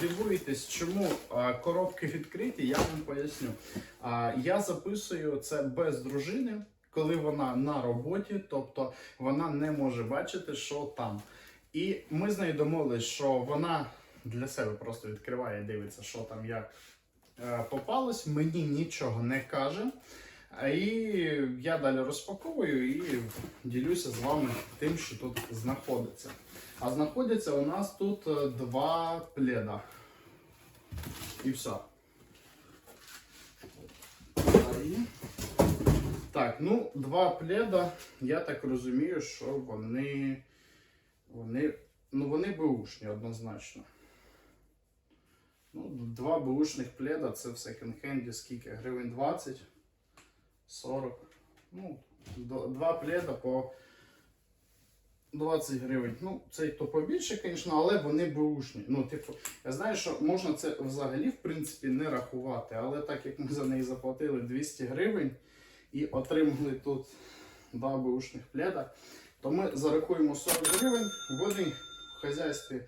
Дивуєтесь, чому коробки відкриті, я вам поясню. Я записую це без дружини, коли вона на роботі, тобто вона не може бачити, що там. І ми з нею домовились, що вона для себе просто відкриває дивиться, що там як е, попалось, мені нічого не каже. І я далі розпаковую і ділюся з вами тим, що тут знаходиться. А знаходяться у нас тут е, два пледа. І все. Так, ну, два пледа, я так розумію, що вони. Вони. Ну, вони беушні однозначно. Ну, два беушних пледа це в секонд-хенді скільки? Гривень 20, 40. Ну, два пледа по 20 гривень. Ну, це то побільше, звісно, але вони беушні. Ну, типу, я знаю, що можна це взагалі, в принципі, не рахувати, але так як ми за неї заплатили 200 гривень і отримали тут два беушних пледа, то ми зарахуємо 40 гривень, вони в хазяйстві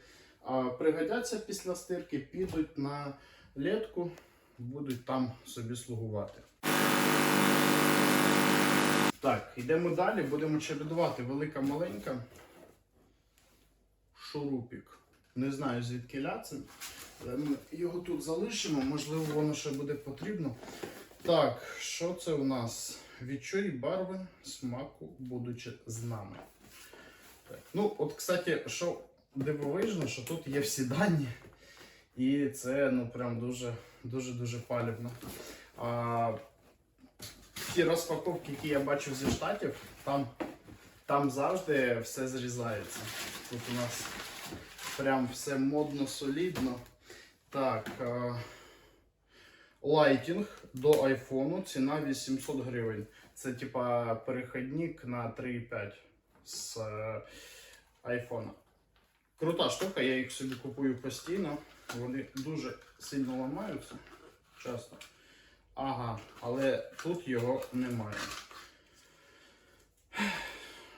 а, пригодяться після стирки, підуть на літку, будуть там собі слугувати. Так, йдемо далі, будемо чередувати велика-маленька. Шурупік. Не знаю звідки це, але ми його тут залишимо, можливо, воно ще буде потрібно. Так, що це у нас? Відчуй барви смаку, будучи з нами. Так. Ну, от, кстати, що дивовижно, що тут є всі дані. І це ну прям дуже дуже дуже палівно. А, ті розпаковки, які я бачив зі штатів, там, там завжди все зрізається. Тут у нас прям все модно, солідно. Так. Лайтінг до айфону, ціна 800 гривень. Це типа перехідник на 3,5 з е, айфона. Крута штука, я їх собі купую постійно. Вони дуже сильно ламаються часто. Ага, але тут його немає.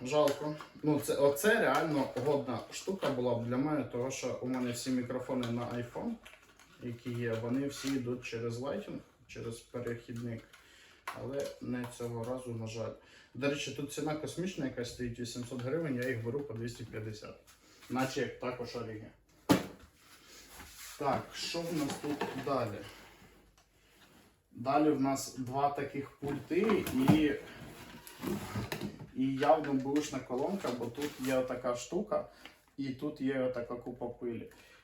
Жалко. Ну, це, оце реально годна штука була б для мене, тому що у мене всі мікрофони на iPhone, які є, вони всі йдуть через лайтінг, через перехідник. Але не цього разу, на жаль. До речі, тут ціна космічна, яка стоїть 800 гривень, я їх беру по 250. Наче як також Оріги. Так, що в нас тут далі? Далі в нас два таких пульти і, і явно бушна колонка, бо тут є така штука і тут є така купа пилі.